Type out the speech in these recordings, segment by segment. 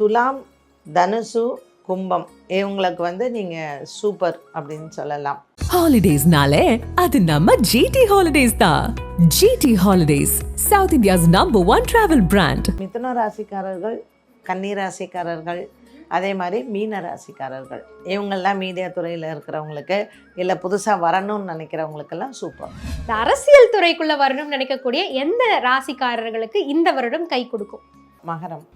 துலாம் தனுசு கும்பம். இவங்களுக்கு வந்து நீங்கள் சூப்பர் அப்படின்னு சொல்லலாம். ஹாலிடேஸ்னாலே அது நம்ம ஜிடி ஹாலிடேஸ் தான் GT holidays South India's number one travel brand மிதுன ராசிக்காரர்கள் கன்னி ராசிக்காரர்கள் அதே மாதிரி மீன ராசிக்காரர்கள். இவங்கெல்லாம் மீடியா துறையில் இருக்கிறவங்களுக்கு இல்லை புதுசாக வரணும்னு நினைக்கிறவங்களுக்கெல்லாம் சூப்பர். இந்த அரசியல் துறைக்குள்ள வரணும்னு நினைக்கக்கூடிய எந்த ராசிக்காரர்களுக்கு இந்த வருடம் கை கொடுக்கும்? மகரம்.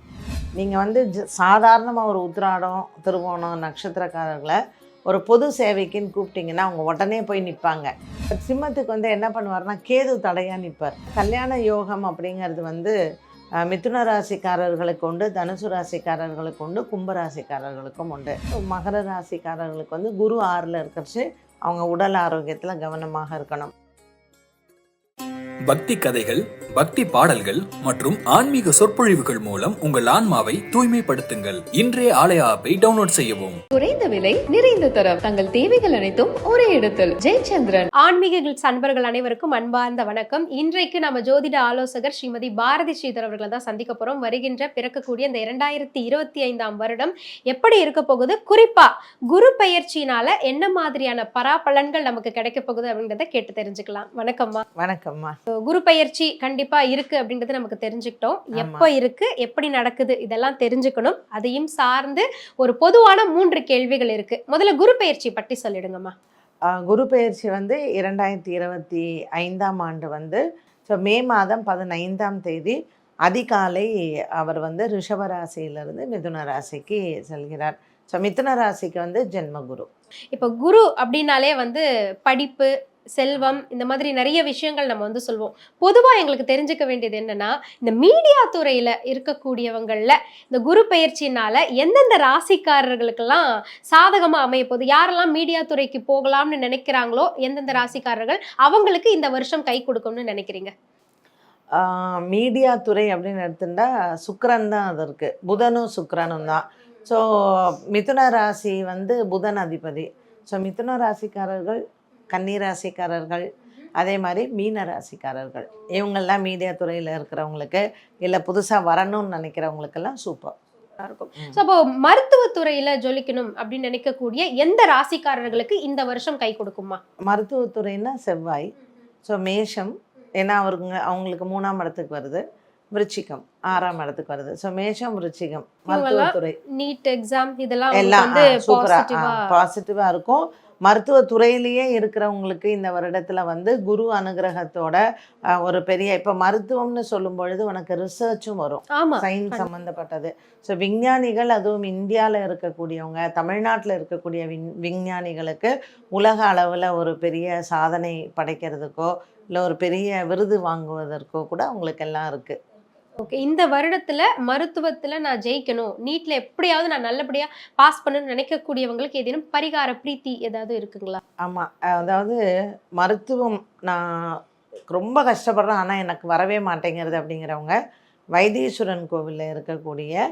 நீங்கள் வந்து சாதாரணமாக ஒரு உத்திராடம் திருவோணம் நட்சத்திரக்காரர்களை ஒரு பொது சேவைக்குன்னு கூப்பிட்டிங்கன்னா அவங்க உடனே போய் நிற்பாங்க சிம்மத்துக்கு வந்து என்ன பண்ணுவார்னா கேது தடையாக நிற்பார் கல்யாண யோகம் அப்படிங்கிறது வந்து மிதுன ராசிக்காரர்களுக்கு உண்டு தனுசு ராசிக்காரர்களுக்கு உண்டு கும்பராசிக்காரர்களுக்கும் உண்டு. மகர ராசிக்காரர்களுக்கு வந்து குரு ஆறில் இருக்கிறச்சு அவங்க உடல் ஆரோக்கியத்தில் கவனமாக இருக்கணும். பக்தி கதைகள் பக்தி பாடல்கள் மற்றும் ஆன்மீக சொற்பொழிவுகள் மூலம் உங்கள் ஆன்மாவை தூய்மைப்படுத்துங்கள். இன்றைய ஆலய ஆப்பை டவுன்லோட் செய்யவும். குறைந்த விலை நிறைந்த தரம். தங்கள் தேவைகள் அனைத்தும் ஒரே இடத்தில். ஜெயச்சந்திரன். ஆன்மீக அன்பர்கள் அனைவருக்கும் அன்பார்ந்த வணக்கம். இன்றைக்கு நம்ம ஜோதிட ஆலோசகர் ஸ்ரீமதி பாரதி ஸ்ரீதர் அவர்களை தான் சந்திக்க போறோம். வருகின்ற பிறக்கக்கூடிய இந்த இரண்டாயிரத்தி இருபத்தி ஐந்தாம் வருடம் எப்படி இருக்க போகுது? குறிப்பா குரு பெயர்ச்சியினால என்ன மாதிரியான பராபலன்கள் நமக்கு கிடைக்க போகுது அப்படின்றத கேட்டு தெரிஞ்சுக்கலாம். வணக்கம்மா. வணக்கம்மா. குரு பெயர்ச்சி கண்டிப்பா இருக்கு அப்படின்றது நமக்கு தெரிஞ்சுக்கிட்டோம். எப்போ இருக்கு? எப்படி நடக்குது? இதெல்லாம் தெரிஞ்சுக்கணும். அதையும் சார்ந்து ஒரு பொதுவான மூன்று கேள்விகள் இருக்கு. முதல்ல குரு பெயர்ச்சி பற்றி சொல்லிடுங்கம்மா. குரு பெயர்ச்சி வந்து இரண்டாயிரத்தி இருபத்தி ஐந்தாம் ஆண்டு வந்து ஸோ மே மாதம் பதினைந்தாம் தேதி அதிகாலை அவர் வந்து ரிஷப ராசியிலிருந்து மிதுன ராசிக்கு செல்கிறார். ஸோ மிதுன ராசிக்கு வந்து ஜென்மகுரு. இப்போ குரு அப்படின்னாலே வந்து படிப்பு செல்வம் இந்த மாதிரி நிறைய விஷயங்கள் நம்ம வந்து சொல்வோம். பொதுவாக எங்களுக்கு தெரிஞ்சுக்க வேண்டியது என்னன்னா இந்த மீடியா துறையில் இருக்கக்கூடியவங்களில் இந்த குரு பெயர்ச்சினால எந்தெந்த ராசிக்காரர்களுக்கெல்லாம் சாதகமாக அமைய போகுது யாரெல்லாம் மீடியா துறைக்கு போகலாம்னு நினைக்கிறாங்களோ எந்தெந்த ராசிக்காரர்கள் அவங்களுக்கு இந்த வருஷம் கை கொடுக்கும்னு நினைக்கிறீங்க? மீடியா துறை அப்படின்னு எடுத்துட்டா சுக்கரன் தான் அது இருக்குது புதனும் சுக்கரனும் தான். ஸோ மிதுன ராசி வந்து புதன் அதிபதி. ஸோ மிதுன ராசிக்காரர்கள் கன்னி ராசிக்காரர்கள் அதே மாதிரி மீன ராசிக்காரர்கள் இவங்கெல்லாம் மீடியா துறையில் இருக்கிறவங்களுக்கு இல்லை புதுசாக வரணும்னு நினைக்கிறவங்களுக்கெல்லாம் சூப்பர் இருக்கும் ஸோ அப்போ மருத்துவத்துறையில ஜொலிக்கணும் அப்படின்னு நினைக்கக்கூடிய எந்த ராசிக்காரர்களுக்கு இந்த வருஷம் கை கொடுக்குமா? மருத்துவத்துறைன்னா செவ்வாய். ஸோ மேஷம். ஏன்னா அவருங்க அவங்களுக்கு மூணாம் இடத்துக்கு வருது. விருச்சிகம் ஆறாம் இடத்துக்கு வருது. ஸோ மேஷம் விருச்சிகம் மருத்துவத்துறை. நீட் எக்ஸாம் இதெல்லாம் எல்லாம் வந்து சூப்பரா பாசிட்டிவா பாசிட்டிவா இருக்கும். மருத்துவத்துறையிலேயே இருக்கிறவங்களுக்கு இந்த வருடத்துல வந்து குரு அனுகிரகத்தோட ஒரு பெரிய இப்போ மருத்துவம்னு சொல்லும் பொழுது உனக்கு ரிசர்ச்சும் வரும். சயின்ஸ் சம்மந்தப்பட்டது ஸோ விஞ்ஞானிகள் அதுவும் இந்தியாவில் இருக்கக்கூடியவங்க தமிழ்நாட்டில் இருக்கக்கூடிய விஞ் விஞ்ஞானிகளுக்கு உலக அளவில் ஒரு பெரிய சாதனை படைக்கிறதுக்கோ இல்லை ஒரு பெரிய விருது வாங்குவதற்கோ கூட அவங்களுக்கு எல்லாம் இருக்குது ஓகே இந்த வருடத்துல மருத்துவத்துல நான் ஜெயிக்கணும். நீட்ல எப்படியாவது நான் நல்லபடியா பாஸ் பண்ணணும்னு நினைக்கக்கூடியவங்களுக்கு ஏதேனும் பரிகார பிரீத்தி ஏதாவது இருக்குங்களா? ஆமாம் அதாவது மருத்துவம் நான் ரொம்ப கஷ்டப்படுறேன். ஆனால் எனக்கு வரவே மாட்டேங்கிறது அப்படிங்கிறவங்க வைத்தீஸ்வரன் கோவிலில் இருக்கக்கூடிய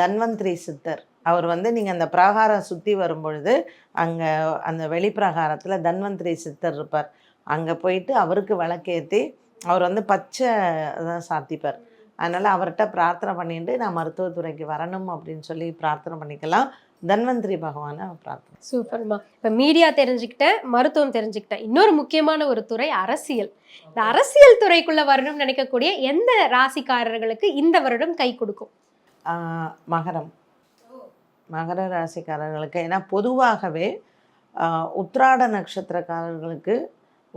தன்வந்திரி சித்தர் அவர் வந்து நீங்கள் அந்த பிரகாரம் சுற்றி வரும்பொழுது அங்கே அந்த வெளிப்பிரகாரத்தில் தன்வந்திரி சித்தர் இருப்பார். அங்கே போயிட்டு அவருக்கு விளக்கேற்றி அவர் வந்து பச்சை தான் சாத்திப்பார். அதனால் அவர்கிட்ட பிரார்த்தனை பண்ணிட்டு நான் மருத்துவத்துறைக்கு வரணும் அப்படின்னு சொல்லி பிரார்த்தனை பண்ணிக்கலாம். தன்வந்திரி பகவானை பிரார்த்தனை. சூப்பர்மா. இப்ப மீடியா தெரிஞ்சுக்கிட்டேன் மருத்துவம் தெரிஞ்சுக்கிட்டேன். இன்னொரு முக்கியமான ஒரு துறை அரசியல். இந்த அரசியல் துறைக்குள்ள வரணும்னு நினைக்கக்கூடிய எந்த ராசிக்காரர்களுக்கு இந்த வருடம் கை கொடுக்கும்? மகரம். மகர ராசிக்காரர்களுக்கு. ஏன்னா பொதுவாகவே ஆஹ் உத்திராட நட்சத்திரக்காரர்களுக்கு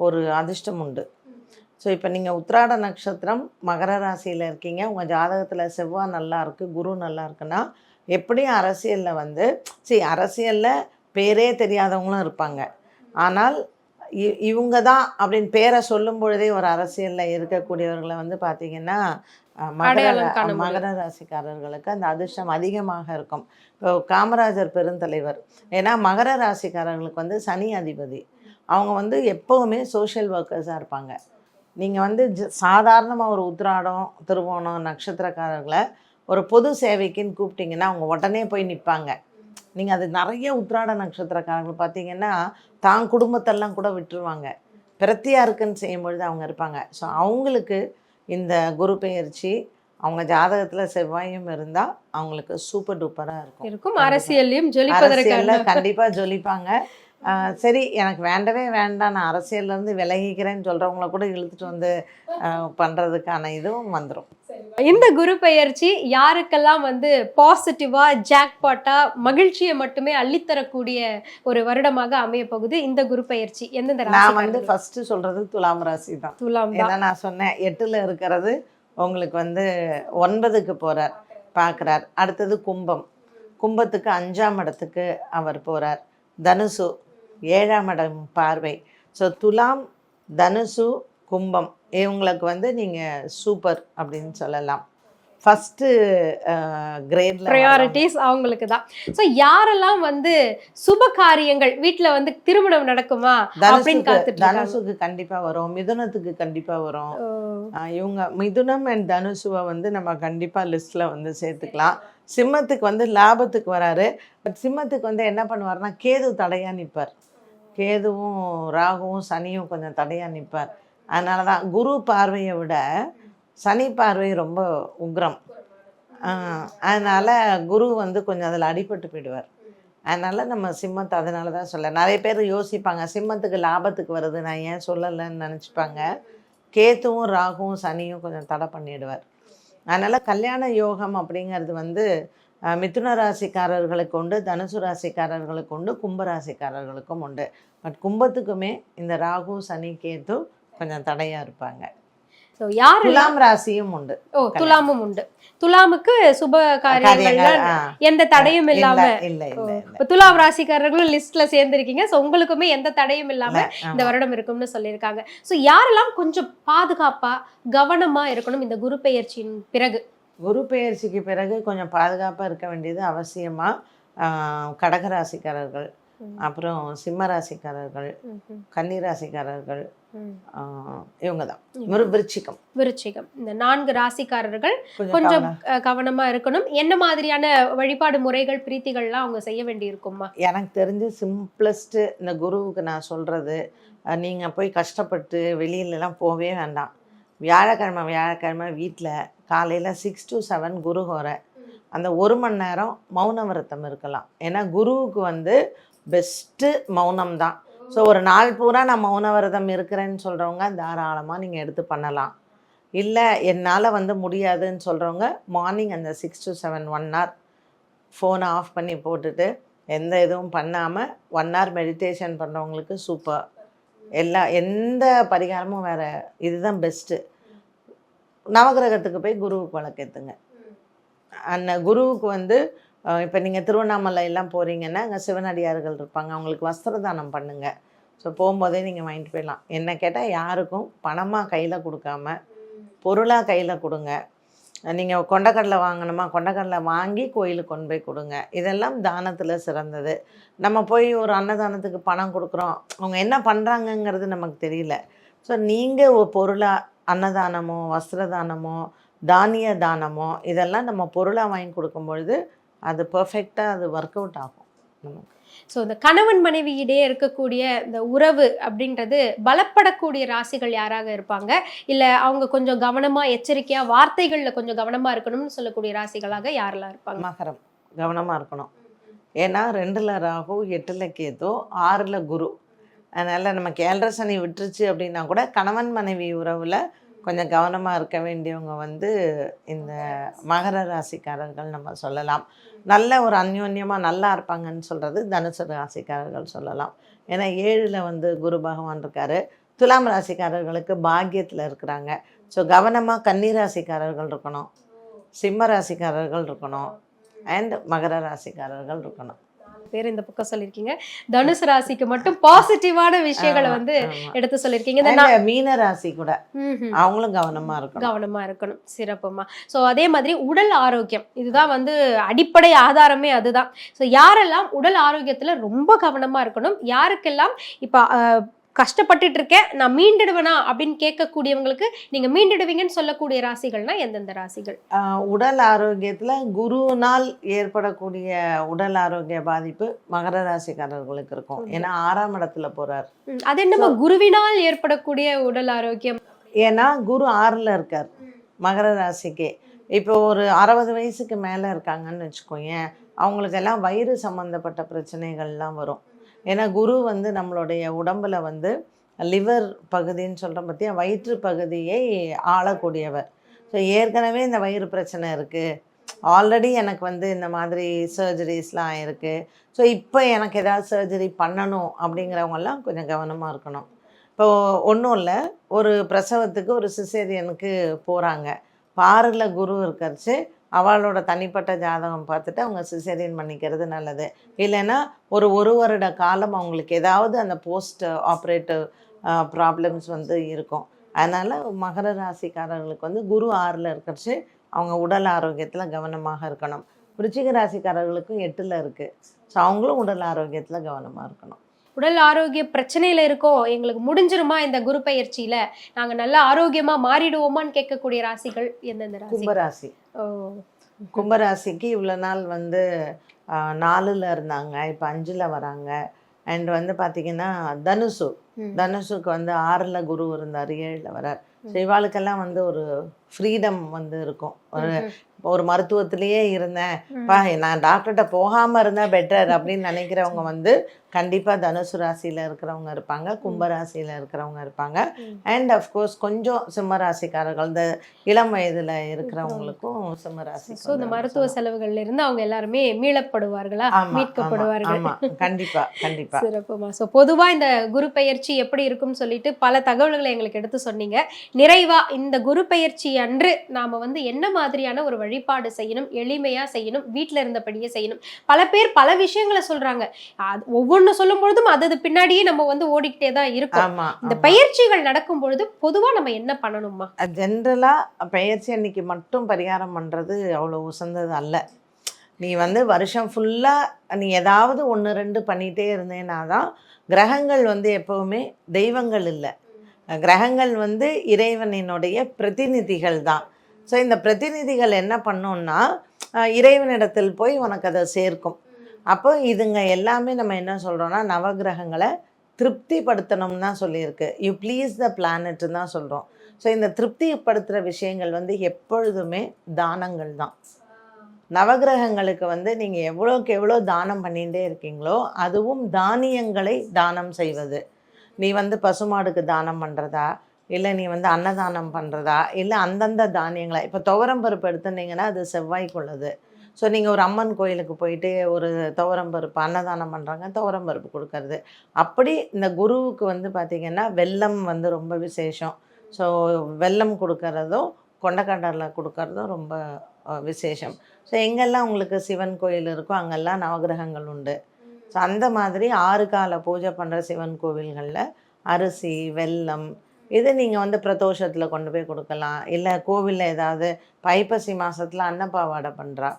ஒரு அதிர்ஷ்டம் உண்டு. ஸோ இப்போ நீங்கள் உத்திராட நட்சத்திரம் மகர ராசியில் இருக்கீங்க. உங்கள் ஜாதகத்தில் செவ்வாய் நல்லா இருக்குது குரு நல்லா இருக்குன்னா எப்படியும் அரசியலில் வந்து சரி அரசியலில் பேரே தெரியாதவங்களும் இருப்பாங்க. ஆனால் இ- இவங்க தான் அப்படின்னு பேரை சொல்லும் பொழுதே ஒரு அரசியலில் இருக்கக்கூடியவர்களை வந்து பார்த்தீங்கன்னா மகர. மகர ராசிக்காரர்களுக்கு அந்த அதிர்ஷ்டம் அதிகமாக இருக்கும். இப்போ காமராஜர் பெருந்தலைவர். ஏன்னா மகர ராசிக்காரர்களுக்கு வந்து சனி அதிபதி. அவங்க வந்து எப்போவுமே சோஷியல் ஒர்க்கர்ஸாக இருப்பாங்க. நீங்கள் வந்து சாதாரணமாக ஒரு உத்திராடம் திருவோணம் நட்சத்திரக்காரர்களை ஒரு பொது சேவைக்குன்னு கூப்பிட்டீங்கன்னா அவங்க உடனே போய் நிற்பாங்க நீங்கள் அது நிறைய உத்திராட நட்சத்திரக்காரர்கள் பார்த்தீங்கன்னா தான் குடும்பத்தெல்லாம் கூட விட்டுருவாங்க. பிரத்தியா இருக்குன்னு செய்யும் பொழுது அவங்க இருப்பாங்க. ஸோ அவங்களுக்கு இந்த குரு பெயர்ச்சி அவங்க ஜாதகத்தில் செவ்வாயும் இருந்தால் அவங்களுக்கு சூப்பர் டூப்பராக இருக்கும். இருக்கும். அரசியல்லையும் ஜொலிப்பதற்கான அரசியல்ல கண்டிப்பா ஜொலிப்பாங்க. சரி எனக்கு வேண்டவே வேண்டாம். நான் அரசியல்ல இருந்து விலகிக்கிறேன்னு சொல்றவங்கள கூட இழுத்துட்டு வந்து ஆஹ் பண்றதுக்கான இதுவும் வந்துடும் இந்த குரு பெயர்ச்சி யாருக்கெல்லாம் வந்து பாசிட்டிவா ஜாக்பாட்டா மகிழ்ச்சியை மட்டுமே அள்ளித்தரக்கூடிய ஒரு வருடமாக அமைய போகுது இந்த குரு பெயர்ச்சி? எந்தெந்த நான் வந்து ராசி ஃபர்ஸ்ட் சொல்றது துலாம் ராசி தான். துலாம் ஏன்னா நான் சொன்னேன் எட்டுல இருக்கிறது உங்களுக்கு வந்து ஒன்பதுக்கு போறார் பார்க்குறார் அடுத்தது கும்பம். கும்பத்துக்கு அஞ்சாம் இடத்துக்கு அவர் போறார். தனுசு ஏழாம் இடம் பார்வை. ஸோ துலாம் தனுசு கும்பம். இவங்களுக்கு வந்து நீங்கள் சூப்பர் அப்படின்னு சொல்லலாம். ஃபஸ்ட்டு கிரேட்ல ப்ரையாரிட்டிஸ் அவங்களுக்கு தான். ஸோ யாரெல்லாம் வந்து சுப காரியங்கள் வீட்ல வந்து திருமணம் நடக்குமா அப்படின்னு தனுசுக்கு காத்துட்டு தனுசுக்கு கண்டிப்பா வரும். மிதுனத்துக்கு கண்டிப்பா வரும். இவங்க மிதுனம் அண்ட் தனுசுவை வந்து நம்ம கண்டிப்பா லிஸ்ட்ல வந்து சேர்த்துக்கலாம். சிம்மத்துக்கு வந்து லாபத்துக்கு வராரு. பட் சிம்மத்துக்கு வந்து என்ன பண்ணுவார்னா கேது தடையாக நிற்பார் கேதுவும் ராகுவும் சனியும் கொஞ்சம் தடையாக நிற்பார் அதனால தான் குரு பார்வையை விட சனி பார்வை ரொம்ப உக்ரம். அதனால் அதனால குரு வந்து கொஞ்சம் அதில் அடிபட்டு போயிடுவார். அதனால் நம்ம சிம்மத்தை அதனால தான் சொல்ல நிறைய பேர் யோசிப்பாங்க சிம்மத்துக்கு லாபத்துக்கு வருது நான் ஏன் சொல்லலைன்னு நினச்சிப்பாங்க. கேத்துவும் ராகுவும் சனியும் கொஞ்சம் தடை பண்ணிடுவார். அதனால் கல்யாண யோகம் அப்படிங்கிறது வந்து மிதுன ராசிக்காரர்களுக்கு உண்டு தனுசு ராசிக்காரர்களுக்கு உண்டு கும்பராசிக்காரர்களுக்கும் உண்டு. பட் கும்பத்துக்குமே இந்த ராகு சனி கேத்து கொஞ்சம் தடையாக இருப்பாங்க. ஸோ யாரெல்லாம் துலாம் ராசியும் உண்டு. ஓ துலாமும் உண்டு. துலாமுக்கு சுப காரியங்கள்ல காரியங்கள், ஆ. எந்த தடையும் இல்ல இல்லாம துலாம் ராசிக்காரர்களும் லிஸ்ட்ல சேர்ந்திருக்கீங்க. ஸோ உங்களுக்குமே எந்த தடையும் இல்லாம இல்ல இந்த வருடம் இருக்கும்னு சொல்லியிருக்காங்க. ஸோ யாரெல்லாம் கொஞ்சம் பாதுகாப்பா கவனமா இருக்கணும் இந்த குரு பெயர்ச்சியின் பிறகு? குரு பெயர்ச்சிக்கு பிறகு கொஞ்சம் பாதுகாப்பாக இருக்க வேண்டியது அவசியமாக கடகராசிக்காரர்கள். அப்புறம் சிம்ம ராசிக்காரர்கள் கன்னி ராசிக்காரர்கள் ஆஹ் இவங்க. தான் விருச்சிகம். விருச்சிகம். இந்த நான்கு ராசிக்காரர்கள் கொஞ்சம் கவனம். இருக்கணும். என்ன மாதிரியான வழிபாடு முறைகள் பிரீத்திகள்லாம் அவங்க செய்ய வேண்டி இருக்குமா எனக்கு தெரிஞ்சு சிம்பிளஸ்ட்டு இந்த குருவுக்கு நான் சொல்கிறது நீங்கள் போய் கஷ்டப்பட்டு வெளியிலலாம் போகவே வேண்டாம். வியாழக்கிழமை வியாழக்கிழமை வீட்டில் காலையில் சிக்ஸ் to செவன் குரு ஹோரை அந்த ஒரு மணி நேரம் மௌன விரதம் இருக்கலாம். ஏன்னா குருவுக்கு வந்து பெஸ்ட்டு மௌனம் தான் ஸோ ஒரு நாள் பூரா நான் மௌன விரதம் இருக்கிறேன்னு சொல்கிறவங்க தாராளமாக நீங்கள் எடுத்து பண்ணலாம். இல்லை என்னால் வந்து முடியாதுன்னு சொல்கிறவங்க மார்னிங் அந்த six to seven one hour ஃபோனை ஆஃப் பண்ணி போட்டுட்டு எந்த இதுவும் பண்ணாமல் ஒன் ஹவர் மெடிடேஷன் பண்ணுறவங்களுக்கு சூப்பர் எல்லா எந்த பரிகாரமும் வேறு இதுதான் பெஸ்ட்டு நவகிரகத்துக்கு போய் குருவுக்கு வழக்கேற்றுங்க அந்த குருவுக்கு வந்து இப்போ நீங்கள் திருவண்ணாமலை எல்லாம் போகிறீங்கன்னா அங்கே சிவனடியார்கள் இருப்பாங்க. அவங்களுக்கு வஸ்திர தானம் ஸோ போகும்போதே நீங்கள் வாங்கிட்டு போயிடலாம். என்ன கேட்டால் யாருக்கும் பணமாக கையில் கொடுக்காம பொருளாக கையில் கொடுங்க. நீங்கள் கொண்டக்கடலை வாங்கணுமா கொண்டக்கடலை வாங்கி கோயிலுக்கு கொண்டு போய் கொடுங்க. இதெல்லாம் தானத்தில் சிறந்தது. நம்ம போய் ஒரு அன்னதானத்துக்கு பணம் கொடுக்குறோம். அவங்க என்ன பண்ணுறாங்கங்கிறது நமக்கு தெரியல. ஸோ நீங்கள் ஒரு பொருளாக அன்னதானமோ வஸ்திர தானமோ தானிய தானமோ இதெல்லாம் நம்ம பொருளாக வாங்கி கொடுக்கும் பொழுது அது பர்ஃபெக்டாக அது ஒர்க் அவுட் ஆகும். நமக்கு ஸோ இந்த கணவன் மனைவி இடையே இருக்கக்கூடிய இந்த உறவு அப்படின்றது பலப்படக்கூடிய ராசிகள் யாராக இருப்பாங்க? இல்ல அவங்க கொஞ்சம் கவனமா எச்சரிக்கையா வார்த்தைகள்ல கொஞ்சம் கவனமா இருக்கணும்னு சொல்லக்கூடிய ராசிகளாக யாரெல்லாம் இருப்பாங்க? மகரம். கவனமாக இருக்கணும். ஏன்னா ரெண்டில் ராகு எட்டில் கேது ஆறில் குரு. அதனால் நமக்கு ஏழரை சனி விட்டுருச்சு அப்படின்னா கூட கணவன் மனைவி உறவில் கொஞ்சம் கவனமாக இருக்க வேண்டியவங்க வந்து இந்த மகர ராசிக்காரர்கள் நம்ம சொல்லலாம். நல்ல ஒரு அந்யோன்யமாக நல்லா இருப்பாங்கன்னு சொல்கிறது தனுசு ராசிக்காரர்கள் சொல்லலாம். ஏன்னா ஏழில் வந்து குரு பகவான் இருக்காரு. துலாம் ராசிக்காரர்களுக்கு பாக்கியத்தில் இருக்கிறாங்க. ஸோ கவனமாக கன்னிராசிக்காரர்கள் இருக்கணும். சிம்ம ராசிக்காரர்கள் இருக்கணும். அண்ட் மகர ராசிக்காரர்கள் இருக்கணும். பேர் இந்த பக்கம் சொல்லியிருக்கீங்க. தனுசு ராசிக்கு மட்டும் பாசிட்டிவான விஷயங்களை வந்து. எடுத்து சொல்லியிருக்கீங்க. இந்த மீன ராசி கூட. அவங்களும் கவனமா இருக்கணும். கவனமா இருக்கணும். சிறப்புமா ஸோ அதே மாதிரி உடல் ஆரோக்கியம். இதுதான் வந்து அடிப்படை ஆதாரமே அதுதான். ஸோ யாரெல்லாம் உடல் ஆரோக்கியத்துல ரொம்ப கவனமா இருக்கணும் யாருக்கெல்லாம் இப்போ கஷ்டப்பட்டுட்டு இருக்கேன் நான் மீண்டிடுவேனா அப்படின்னு கேட்கக்கூடியவங்களுக்கு நீங்க மீண்டிடுவீங்கன்னு சொல்லக்கூடிய ராசிகள்னா எந்தெந்த ராசிகள்? உடல் ஆரோக்கியத்துல குருவினால் ஏற்படக்கூடிய உடல் ஆரோக்கிய பாதிப்பு மகர ராசிக்காரர்களுக்கு இருக்கும். ஏன்னா ஆறாம் இடத்துல போறார். அது என்னமா குருவினால் ஏற்படக்கூடிய உடல் ஆரோக்கியம். ஏன்னா குரு ஆறில் இருக்கார் மகர ராசிக்கு. இப்போ ஒரு அறுபது வயசுக்கு மேலே இருக்காங்கன்னு வச்சுக்கோங்க அவங்களுக்கெல்லாம் வயிறு சம்மந்தப்பட்ட பிரச்சனைகள்லாம் வரும். ஏன்னா குரு வந்து நம்மளுடைய உடம்பில் வந்து லிவர் பகுதின்னு சொல்கிறோம் பார்த்தியா வயிற்று பகுதியை ஆளக்கூடியவர். ஸோ ஏற்கனவே இந்த வயிறு பிரச்சனை இருக்குது ஆல்ரெடி எனக்கு வந்து இந்த மாதிரி சர்ஜரிஸ்லாம் இருக்குது ஸோ இப்போ எனக்கு ஏதாவது சர்ஜரி பண்ணணும் அப்படிங்கிறவங்கெல்லாம் கொஞ்சம் கவனமாக இருக்கணும். இப்போ ஒன்றும் இல்லை. ஒரு பிரசவத்துக்கு ஒரு சிசேரியனுக்கு போகிறாங்க பாரில் குரு இருக்கிறச்சு அவளோட தனிப்பட்ட ஜாதகம் பார்த்துட்டு அவங்க சிசேரியன் பண்ணிக்கிறது நல்லது. இல்லைன்னா ஒரு ஒரு வருட காலம் அவங்களுக்கு ஏதாவது அந்த போஸ்ட் ஆப்ரேட்டிவ் ப்ராப்ளம்ஸ் வந்து இருக்கும். அதனால் மகர ராசிக்காரர்களுக்கு வந்து குரு ஆறில் இருக்கிறச்சு அவங்க உடல் ஆரோக்கியத்தில் கவனமாக இருக்கணும். விருச்சிக ராசிக்காரர்களுக்கும் எட்டில் இருக்குது ஸோ அவங்களும் உடல் ஆரோக்கியத்தில் கவனமாக இருக்கணும். உடல் ஆரோக்கிய பிரச்சனையில இருக்கோம் எங்களுக்கு முடிஞ்சிருமா இந்த குரு பயிற்சியில? நாங்க நல்ல ஆரோக்கியமா மாறிடுவோமான்னு கேட்கக்கூடிய ராசிகள் எந்தெந்த ராசி கும்பராசி. கும்பராசிக்கு இவ்வளோ நாள் வந்து நாலில் இருந்தாங்க. இப்போ அஞ்சில் வராங்க. அண்ட் வந்து பார்த்திங்கன்னா தனுசு. ம். தனுசுக்கு வந்து ஆறில் குரு இருந்தார் ஏழில் வரார். ஸோ இவாளுக்கெல்லாம் வந்து ஒரு ஃப்ரீடம் வந்து இருக்கும். ஒரு ஒரு மருத்துவத்திலேயே இருந்தேன். பா நான் டாக்டர்கிட்ட போகாமல் இருந்தால் பெட்டர் அப்படின்னு நினைக்கிறவங்க வந்து கண்டிப்பாக தனுசு ராசியில் இருக்கிறவங்க இருப்பாங்க கும்ப ராசியில் இருக்கிறவங்க இருப்பாங்க. அண்ட் அஃப்கோர்ஸ் கொஞ்சம் சிம்ம ராசிக்காரர்கள் இந்த இளம் வயதில் இருக்கிறவங்களுக்கும் சிம்ம ராசி ஸோ இந்த மருத்துவ செலவுகள்ல இருந்து அவங்க எல்லாருமே மீளப்படுவார்களா? மீட்கப்படுவார்கள் ஆமா, ஆமா. கண்டிப்பா கண்டிப்பா. சிறப்புமா. ஸோ பொதுவா இந்த குரு பயிற்சி எப்படி இருக்கும்னு சொல்லிட்டு பல தகவல்களை எங்களுக்கு எடுத்து சொன்னீங்க. நிறைவா இந்த குரு பயிற்சி அன்று நாம வந்து என்ன மாதிரியான ஒரு வழிபாடு செய்யணும் எளிமையா செய்யணும் வீட்ல இருந்தபடியே செய்யணும். பல பேர் பல விஷயங்களை சொல்றாங்க. அது ஒவ்வொன்று சொல்லும் பொழுதும் அது பின்னாடியே நம்ம வந்து ஓடிக்கிட்டே தான் இருக்கோம். இந்த பயிற்சிகள் நடக்கும் பொழுது பொதுவா நம்ம என்ன பண்ணணுமா ஜென்ரலாக பயிற்சி அன்னைக்கு மட்டும் பரிகாரம் பண்ணுறது அவ்வளோ உசந்தது அல்ல. நீ வந்து வருஷம் ஃபுல்லாக நீ ஏதாவது ஒன்று ரெண்டு பண்ணிகிட்டே இருந்தேன்னா தான் கிரகங்கள் வந்து எப்போவுமே தெய்வங்கள் இல்லை. கிரகங்கள் வந்து இறைவனினுடைய பிரதிநிதிகள் தான் ஸோ இந்த பிரதிநிதிகள் என்ன பண்ணோன்னா இறைவனிடத்தில் போய் உனக்கு அதை சேர்க்கும். அப்போ இதுங்க எல்லாமே நம்ம என்ன சொல்கிறோன்னா நவகிரகங்களை திருப்திப்படுத்தணும்னு தான் சொல்லியிருக்கு. யூ ப்ளீஸ் த பிளானட்னு தான் சொல்கிறோம் ஸோ இந்த திருப்திப்படுத்துகிற விஷயங்கள் வந்து எப்பொழுதுமே தானங்கள் தான். நவகிரகங்களுக்கு வந்து நீங்கள் எவ்வளோக்கு எவ்வளோ தானம் பண்ணிகிட்டே இருக்கீங்களோ அதுவும் தானியங்களை தானம் செய்வது. நீ வந்து பசுமாடுக்கு தானம் பண்ணுறதா இல்லை நீ வந்து அன்னதானம் பண்ணுறதா இல்லை அந்தந்த தானியங்களை இப்போ துவரம் பருப்பு எடுத்துட்டீங்கன்னா அது செவ்வாய்க்குள்ளது ஸோ நீங்கள் ஒரு அம்மன் கோயிலுக்கு போயிட்டு ஒரு துவரம் பருப்பு அன்னதானம் பண்ணுறாங்க துவரம் பருப்பு கொடுக்கறது. அப்படி இந்த குருவுக்கு வந்து பார்த்திங்கன்னா வெல்லம் வந்து ரொம்ப விசேஷம். ஸோ வெல்லம் கொடுக்கறதும் கொண்டக்கடலை கொடுக்கறதும் ரொம்ப விசேஷம். ஸோ எங்கெல்லாம் உங்களுக்கு சிவன் கோயில் இருக்கோ அங்கெல்லாம் நவகிரகங்கள் உண்டு. ஸோ அந்த மாதிரி ஆறு கால பூஜை பண்ணுற சிவன் கோவில்களில் அரிசி வெல்லம் இது நீங்கள் வந்து பிரதோஷத்தில் கொண்டு போய் கொடுக்கலாம். இல்லை கோவிலில் ஏதாவது பைப்பசி மாதத்தில் அன்னப்பாவாடை பண்ணுறா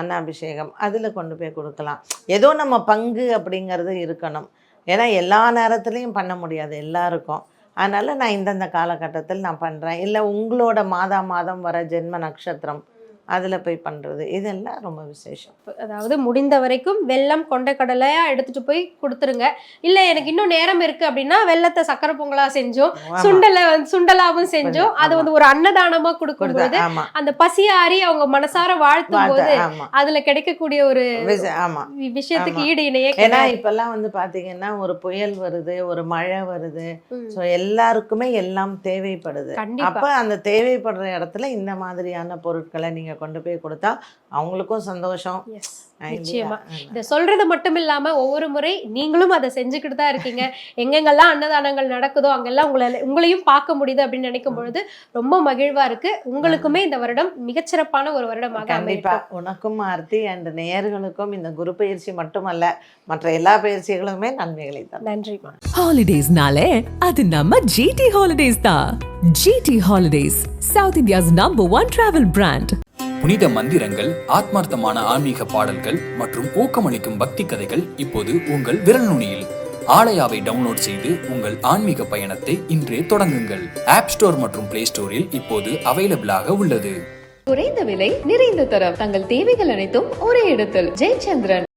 அன்னாபிஷேகம் அதில் கொண்டு போய் கொடுக்கலாம். ஏதோ நம்ம பங்கு அப்படிங்கிறது இருக்கணும். ஏன்னா எல்லா நேரத்துலையும் பண்ண முடியாது எல்லாருக்கும். அதனால் நான் இந்தந்த காலகட்டத்தில் நான் பண்ணுறேன் இல்லை உங்களோட மாதா மாதம் வர ஜென்ம நட்சத்திரம் அதில் போய் பண்ணுறது இதெல்லாம் ரொம்ப விசேஷம். அதாவது முடிந்த வரைக்கும் வெல்லம் கொண்டைக்கடலையா எடுத்துட்டு போய் கொடுத்துருங்க. இல்ல எனக்கு இன்னும் நேரம் இருக்கு அப்படின்னா வெள்ளத்தை சக்கரை பொங்கலா செஞ்சோம். சுண்டலை சுண்டலாவும் செஞ்சோம். அது. வந்து ஒரு அன்னதானமா கொடுக்கும் கொடுத்தா பொழுது ஆமாம் அந்த பசியாரி அவங்க மனசார வாழ்த்தும் போது அதுல கிடைக்கக்கூடிய ஒரு விஷயத்துக்கு. ஈடு இணையே ஏன்னா. இப்பெல்லாம் வந்து பாத்தீங்கன்னா ஒரு புயல் வருது ஒரு மழை வருது. ஸோ எல்லாருக்குமே எல்லாம் தேவைப்படுது. அப்ப அந்த தேவைப்படுற இடத்துல இந்த மாதிரியான பொருட்களை நீங்க கொண்டு போய் கொடுத்தா அவங்களுக்கும் சந்தோஷம். நிச்சயமா. இதை சொல்றது மட்டும் இல்லாம ஒவ்வொரு முறை நீங்களும் அதை செஞ்சுக்கிட்டு தான் இருக்கீங்க. எங்கெங்கெல்லாம் அன்னதானங்கள் நடக்குதோ அங்கெல்லாம் உங்களை உங்களையும் பார்க்க முடியுது அப்படின்னு நினைக்கும் பொழுது ரொம்ப மகிழ்வா இருக்கு. உங்களுக்குமே இந்த வருடம் மிகச்சிறப்பான ஒரு வருடமாக கண்டிப்பா. உனக்கும் ஆர்த்தி அண்ட் நேயர்களுக்கும் இந்த குரு பயிற்சி மட்டுமல்ல மற்ற எல்லா பயிற்சிகளுமே நன்மைகளை தரும். நன்றிமா ஹாலிடேஸ்னாலே அது நம்ம ஜிடி ஹாலிடேஸ் தான். GT holidays South India's number one travel brand புனித மந்திரங்கள் ஆத்மார்த்தமான ஆன்மீக பாடல்கள் மற்றும் ஊக்கமளிக்கும் பக்தி கதைகள் இப்போது உங்கள் விரல் நுனியில். ஆலயாவை டவுன்லோட் செய்து உங்கள் ஆன்மீக பயணத்தை இன்றே தொடங்குங்கள். ஆப் ஸ்டோர் மற்றும் பிளே ஸ்டோரில் இப்போது அவைலபிளாக உள்ளது. குறைந்த விலை நிறைந்த தரம். தங்கள் தேவைகள் அனைத்தும் ஒரே இடத்தில். ஜெயச்சந்திரன்.